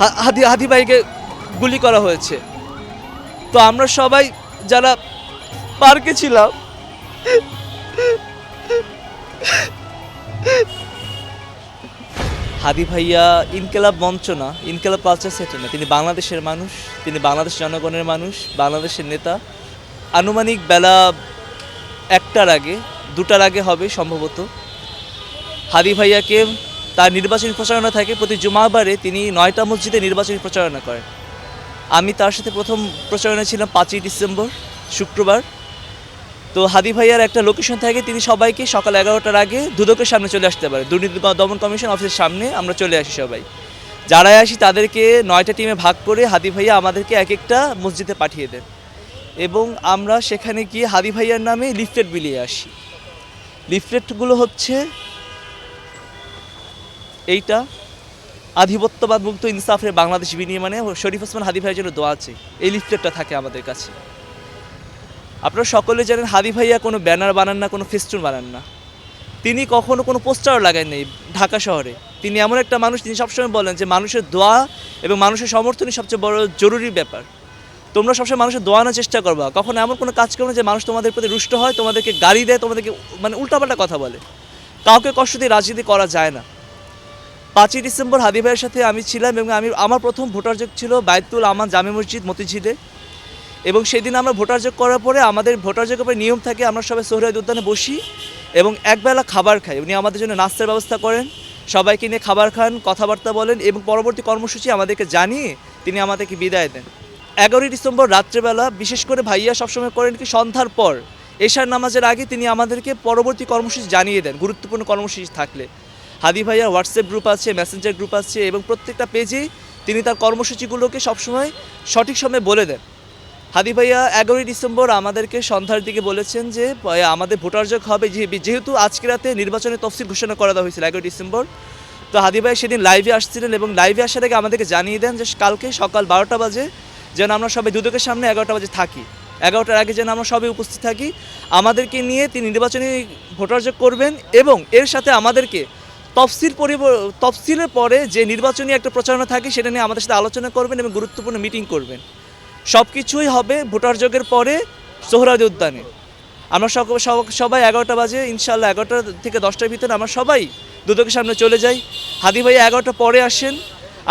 হাদি হাদি ভাইকে গুলি করা হয়েছে। তো আমরা সবাই যারা পার্কে ছিলাম, হাদি ভাইয়া ইনকেলাব মঞ্চ না, ইনকেলাব কালচার সেন্টার না। তিনি বাংলাদেশের মানুষ, তিনি বাংলাদেশ জনগণের মানুষ, বাংলাদেশের নেতা। আনুমানিক বেলা একটার আগে, দুটার আগে হবে সম্ভবত। হাদি ভাইয়াকে তার নির্বাচনী প্রচারণা থাকে প্রতি জুমাবারে তিনি নয়টা মসজিদে নির্বাচনী প্রচারণা করেন। আমি তার সাথে প্রথম প্রচারণা ছিলাম পাঁচই ডিসেম্বর, শুক্রবার। তো হাদি ভাইয়ার একটা লোকেশন থাকে, তিনি সবাইকে সকাল এগারোটার আগে দুদকের সামনে চলে আসতে পারে দুর্নীতি দমন কমিশন অফিসের সামনে আমরা চলে আসি সবাই। যারাই আসি তাদেরকে নয়টা টিমে ভাগ করে হাদি ভাইয়া আমাদেরকে এক একটা মসজিদে পাঠিয়ে দেন। এবং আমরা সেখানে গিয়ে হাদি ভাইয়ার নামে লিফলেট বিলিয়ে আসি। লিফলেটগুলো হচ্ছে এইটা আধিপত্যবাদ মুক্ত ইনসাফের বাংলাদেশ বিনিময়ে শরীফ ওসমান হাদি ভাইয়ের জন্য দোয়া আছে। এই লিফলেটটা থাকে আমাদের কাছে। আপনারা সকলে জানেন হাদি ভাইয়া কোনো ব্যানার বানান না, কোনো ফেস্টুন বানান না। তিনি কখনো কোনো পোস্টারও লাগান নেই ঢাকা শহরে। তিনি এমন একটা মানুষ, তিনি সবসময় বলেন যে মানুষের দোয়া এবং মানুষের সমর্থনই সবচেয়ে বড় জরুরি ব্যাপার। তোমরা সবসময় মানুষের দোয়া আনার চেষ্টা করবা। কখনো এমন কোনো কাজ করো না যে মানুষ তোমাদের প্রতি রুষ্ট হয়, তোমাদেরকে গাড়ি দেয়, তোমাদেরকে মানে উল্টাপাল্টা কথা বলে। কাউকে কষ্ট দিয়ে রাজনীতি করা যায় না। পাঁচই ডিসেম্বর হাদি ভাইয়ের সাথে আমি ছিলাম এবং আমি, আমার প্রথম ভোটার যোগ ছিল বাইতুল আমান জামে মসজিদ মতিঝিলে। এবং সেদিন আমরা ভোটার যোগ করার পরে আমাদের ভোটার যোগের নিয়ম থাকে, আমরা সবাই সোহরাদ উদ্যানে বসি এবং একবেলা খাবার খাই। উনি আমাদের জন্য নাস্তার ব্যবস্থা করেন, সবাইকে নিয়ে খাবার খান, কথাবার্তা বলেন এবং পরবর্তী কর্মসূচি আমাদেরকে জানিয়ে তিনি আমাদেরকে বিদায় দেন। এগারোই ডিসেম্বর রাত্রেবেলা, বিশেষ করে ভাইয়া সবসময় করেন কি সন্ধ্যার পর, এশার নামাজের আগে তিনি আমাদেরকে পরবর্তী কর্মসূচি জানিয়ে দেন, গুরুত্বপূর্ণ কর্মসূচি থাকলে। হাদি ভাইয়ার হোয়াটসঅ্যাপ গ্রুপ আছে মেসেঞ্জার গ্রুপ আছে এবং প্রত্যেকটা পেজেই তিনি তার কর্মসূচিগুলোকে সবসময় সঠিক সময়ে বলে দেন। হাদি ভাইয়া এগারোই ডিসেম্বর আমাদেরকে সন্ধ্যার দিকে বলেছেন যে আমাদের ভোটার যোগ হবে যেহেতু আজকে রাতে নির্বাচনের তফসিল ঘোষণা করা দেওয়া হয়েছিল এগারোই ডিসেম্বর। তো হাদি ভাই সেদিন লাইভে আসছিলেন এবং লাইভে আসার আগে আমাদেরকে জানিয়ে দেন যে, কালকে সকাল বারোটা বাজে যেন আমরা সবাই দুদকের সামনে এগারোটা বাজে থাকি। এগারোটার আগে যেন আমরা সবাই উপস্থিত থাকি। আমাদেরকে নিয়ে তিনি নির্বাচনী ভোটার যোগ করবেন এবং এর সাথে আমাদেরকে তফসিল তফসিলের পরে যে নির্বাচনী একটা প্রচারণা থাকে সেটা নিয়ে আমাদের সাথে আলোচনা করবেন এবং গুরুত্বপূর্ণ মিটিং করবেন। সব কিছুই হবে ভোটার যোগের পরে সোহরাজ উদ্যানে। আমরা সবাই এগারোটা বাজে ইনশাল্লাহ এগারোটা থেকে দশটার ভিতরে আমরা সবাই দুদকের সামনে চলে যাই। হাদি ভাই এগারোটা পরে আসেন,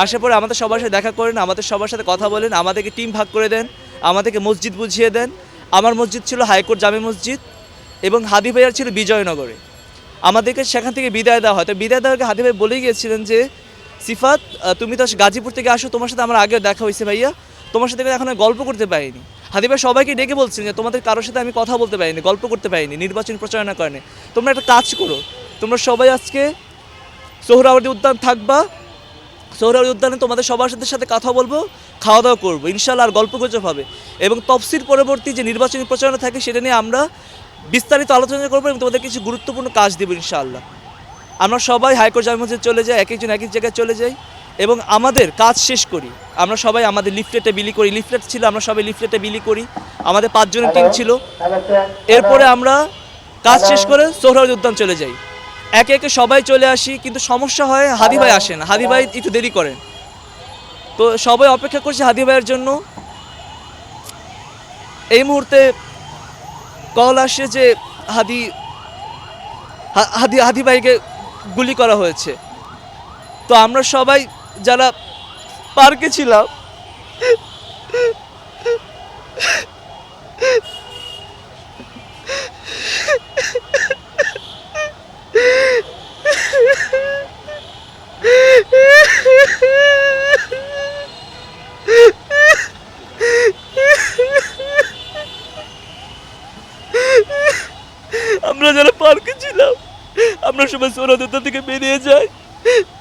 আসার পরে আমাদের সবার সাথে দেখা করেন, আমাদের সবার সাথে কথা বলেন, আমাদেরকে টিম ভাগ করে দেন, আমাদেরকে মসজিদ বুঝিয়ে দেন। আমার মসজিদ ছিল হাইকোর্ট জামে মসজিদ এবং হাদি ভাইয়ার ছিল বিজয়নগরে। আমাদেরকে সেখান থেকে বিদায় দেওয়া হয়। তো বিদায় দেওয়ার আগে হাদি ভাই বলেই গিয়েছিলেন যে, সিফাত তুমি তো গাজীপুর থেকে আসো, তোমার সাথে আমার আগেও দেখা হয়েছে ভাইয়া। তোমার সাথে এখন গল্প করতে পারিনি। হাদি ভাই সবাইকে ডেকে বলছেন যে, তোমাদের কারোর সাথে আমি কথা বলতে পারিনি, গল্প করতে পারিনি, নির্বাচন প্রচারণা করেনি। তোমরা একটা কাজ করো, তোমরা সবাই আজকে সোহরাওয়ার্দী উদ্যান থাকবা। সোহরাওয়ার্দী উদ্যানে তোমাদের সবার সাথে সাথে কথা বলব, খাওয়া দাওয়া করব, ইনশাল্লাহ আর গল্প গুজব হবে। এবং তফসিল পরবর্তী যে নির্বাচনী প্রচারণা থাকে, সেটা নিয়ে আমরা বিস্তারিত আলোচনা করব এবং তোমাদের কিছু গুরুত্বপূর্ণ কাজ দেবো, ইনশাআল্লাহ। আমরা সবাই হাইকোর্ট জামে মসজিদ চলে যাই, এক একজন এক এক জায়গায় চলে যাই এবং আমাদের কাজ শেষ করি। আমরা সবাই আমাদের লিফলেটে বিলি করি, লিফলেট ছিল, আমরা সবাই লিফলেটে বিলি করি, আমাদের পাঁচজনের টিম ছিল। এরপরে আমরা কাজ শেষ করে সোহরাওয়ার্দী উদ্যান চলে যাই। একে একে সবাই চলে আসি, কিন্তু সমস্যা হয় হাদি ভাই আসে না, হাদি ভাই একটু দেরি করেন। তো সবাই অপেক্ষা করছে হাদি ভাইয়ের জন্য। এই মুহূর্তে কল আসে যে হাদি হাদি হাদি ভাইকে গুলি করা হয়েছে। তো আমরা সবাই যারা পার্কে ছিলাম আমরা যারা পার্কে ছিলাম আমরা সবাই সোনাদত্তা থেকে বেরিয়ে যাই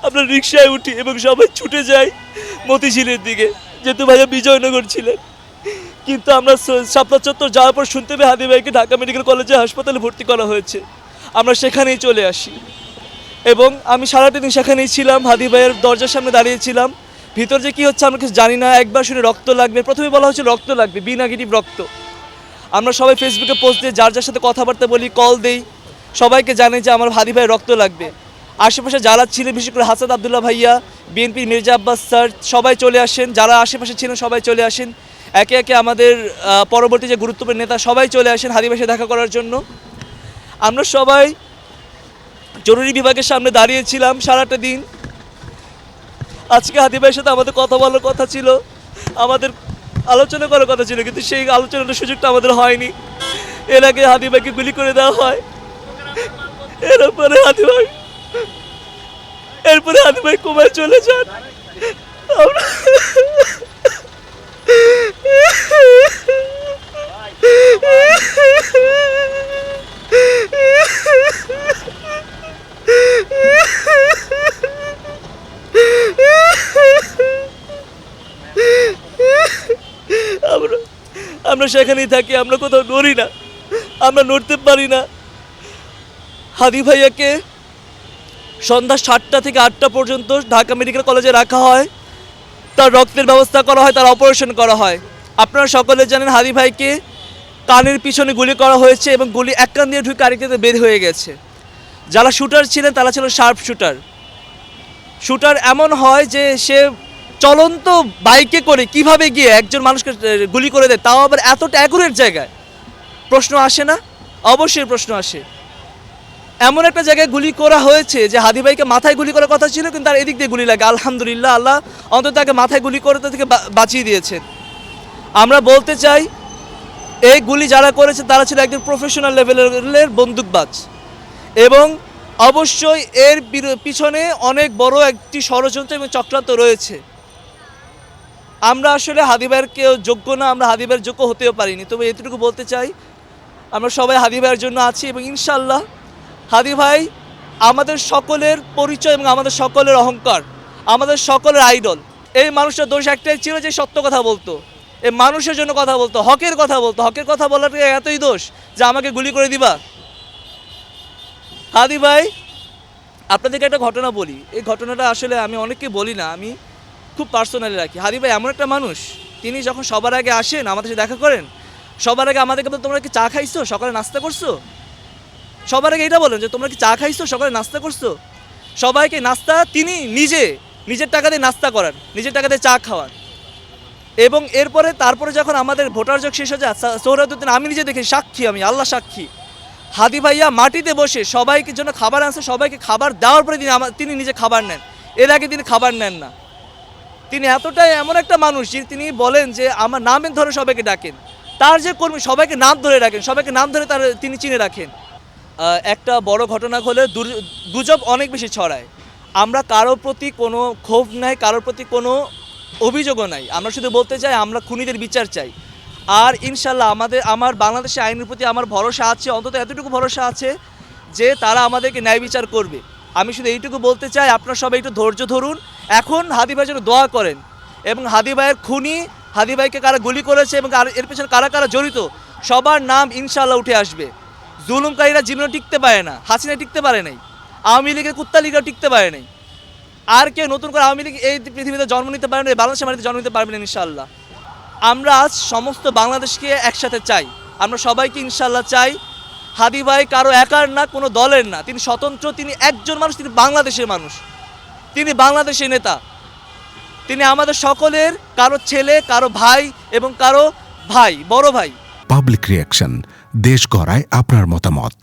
আমরা রিক্সায় উঠি এবং সবাই ছুটে যাই মতিঝিলের দিকে। যেহেতু ভাইয়া বিজয়নগর ছিলেন। কিন্তু আমরা শাপলা চত্বর যাওয়ার পর শুনতে পেয়ে হাদি ভাইকে ঢাকা মেডিকেল কলেজে হাসপাতালে ভর্তি করা হয়েছে। আমরা সেখানেই চলে আসি। এবং আমি সারাটা দিন সেখানেই ছিলাম হাদি ভাইয়ের দরজার সামনে দাঁড়িয়েছিলাম ভিতর যে কী হচ্ছে আমরা কিছু জানি না, একবার শুনে রক্ত লাগবে। প্রথমে বলা হচ্ছে রক্ত লাগবে, বি রক্ত। আমরা সবাই ফেসবুকে পোস্ট দিয়ে যার যার সাথে কথাবার্তা বলি কল দেই। সবাইকে জানে যে আমার হাদি ভাই রক্ত লাগবে। আশেপাশে যারা ছিলেন, বিশেষ করে হাসান আবদুল্লাহ ভাইয়া বিএনপির মির্জা আব্বাস স্যার, সবাই চলে আসেন। যারা আশেপাশে ছিলেন, সবাই চলে আসেন। একে একে আমাদের পরবর্তী যে গুরুত্বপূর্ণ নেতা, সবাই চলে আসেন হাদিবাসে দেখা করার জন্য। আমরা সবাই জরুরি বিভাগের সামনে দাঁড়িয়েছিলাম সারাটা দিন। আজকে হাদিবাইয়ের সাথে আমাদের কথা বলার কথা ছিল। আমাদের আলোচনা করার কথা ছিল, কিন্তু সেই আলোচনার সুযোগটা আমাদের হয়নি। এর আগে হাদিবাইকে গুলি করে দেওয়া হয়। এরপরে হাদিবাই এরপরে হাদিবাই কুমায় চলে যান। আমরা আমরা সেখানেই থাকি, আমরা কোথাও নড়ি না। আমরা নড়তে পারি না। হাদি ভাইয়াকে সন্ধ্যা সাতটা থেকে আটটা পর্যন্ত ঢাকা মেডিকেল কলেজে রাখা হয়। তার রক্তের ব্যবস্থা করা হয়, তার অপারেশন করা হয়। আপনারা সকলে জানেন হাদি ভাইকে কানের পিছনে গুলি করা হয়েছে এবং গুলি এক কান দিয়ে ঢুকে আরেকটাতে বের হয়ে গেছে। যারা শুটার ছিলেন, তারা ছিল শার্প শুটার। শুটার এমন হয় যে সে চলন্ত বাইকে করে কীভাবে গিয়ে একজন মানুষকে গুলি করে দেয়, তাও আবার এতটা অ্যাকুরেট জায়গায়? প্রশ্ন আসে না? অবশ্যই প্রশ্ন আসে। এমন একটা জায়গায় গুলি করা হয়েছে যে হাদি ভাইকে মাথায় গুলি করার কথা ছিল, কিন্তু তার এদিক দিয়ে গুলি লাগে। আলহামদুলিল্লাহ, আল্লাহ অন্তত তাকে মাথায় গুলি করে থেকে বাঁচিয়ে দিয়েছেন আমরা বলতে চাই, এই গুলি যারা করেছে তারা ছিল একজন প্রফেশনাল লেভেলের বন্দুকবাজ। এবং অবশ্যই এর পিছনে অনেক বড় একটি ষড়যন্ত্র এবং চক্রান্ত রয়েছে। আমরা আসলে হাদিবাইয়ের কেউ যোগ্য না, আমরা হাদিবাইয়ের যোগ্য হতেও পারিনি। তবে এতটুকু বলতে চাই, আমরা সবাই হাদিবাইয়ের জন্য আছি এবং ইনশাল্লাহ হাদি ভাই, আমাদের সকলের পরিচয় এবং আমাদের সকলের অহংকার, আমাদের সকলের আইডল। এই মানুষটার দোষ একটাই ছিল যে সত্য কথা বলতো। এই মানুষের জন্য কথা বলতো, হকের কথা বলতো। হকের কথা বলার এতই দোষ যে আমাকে গুলি করে দিবা। হাদি ভাই, আপনাদেরকে একটা ঘটনা বলি। এই ঘটনাটা আসলে আমি অনেককে বলি না, আমি খুব পার্সোনালি রাখি। হাদি ভাই এমন একটা মানুষ, তিনি যখন সবার আগে আসেন, আমাদের সাথে দেখা করেন, সবার আগে আমাদেরকে তোমরা কি চা খাইছো? সকালে নাস্তা করছ? সবার আগে এটা বলেন যে, তোমরা কি চা খাইছো? সকালে নাস্তা করছ? সবাইকে নাস্তা, তিনি নিজে, নিজের টাকা দিয়ে নাস্তা করান, নিজের টাকা দিয়ে চা খাওয়ান। এবং এরপরে, তারপরে যখন আমাদের ভোটার যোগ শেষ হয়ে যায়, সা- সৌরদুদ্দিন আমি নিজে দেখি, সাক্ষী আমি, আল্লাহ সাক্ষী। হাদি ভাইয়া মাটিতে বসে সবাইকে জন্য খাবার আনছে, সবাইকে খাবার দেওয়ার পরে তিনি তিনি নিজে খাবার নেন। এর আগে তিনি খাবার নেন না। তিনি এতটাই এমন একটা মানুষ যে তিনি বলেন যে, আমার নামের ধরে সবাইকে ডাকেন। তার যে কর্মী, সবাইকে নাম ধরে রাখেন, সবাইকে নাম ধরে তার তিনি চিনে রাখেন। একটা বড় ঘটনা হলে গুজব অনেক বেশি ছড়ায়। আমরা কারোর প্রতি কোনো ক্ষোভ নাই, কারোর প্রতি কোনো অভিযোগও নাই। আমরা শুধু বলতে চাই, আমরা খুনিদের বিচার চাই। আর ইনশাল্লাহ আমাদের, আমার বাংলাদেশের আইনের প্রতি আমার ভরসা আছে, অন্তত এতটুকু ভরসা আছে যে তারা আমাদেরকে ন্যায় বিচার করবে। আমি শুধু এইটুকু বলতে চাই, আপনারা সবাই একটু ধৈর্য ধরুন। এখন হাদি ভাই যেন দোয়া করেন এবং হাদি ভাইয়ের খুনি, হাদি ভাইকে কারা গুলি করেছে এবং এর পেছনে কারা কারা জড়িত, সবার নাম ইনশাল্লাহ উঠে আসবে। জুলুমকারীরা জীবনে টিকতে পারে না হাসিনা টিকতে পারে নাই, আওয়ামী লীগের কুত্তা লীগও টিকতে পারে নাই। আর কেউ নতুন করে আওয়ামী লীগ এই পৃথিবীতে জন্ম নিতে পারবে না বাংলাদেশের মাটিতে জন্ম নিতে পারবে না ইনশাল্লাহ আমরা আজ সমস্ত বাংলাদেশকে একসাথে চাই। আমরা সবাইকে ইনশাল্লাহ চাই হাদি ভাই কারও একার না, কোনো দলের না। তিনি স্বতন্ত্র, তিনি একজন মানুষ, তিনি বাংলাদেশের মানুষ। তিনি বাংলাদেশের নেতা। তিনি আমাদের সকলের, কারও ছেলে, কারও ভাই এবং কারও ভাই, বড় ভাই। পাবলিক রিয়াকশন দেশ গড়ায় আপনার মতামত।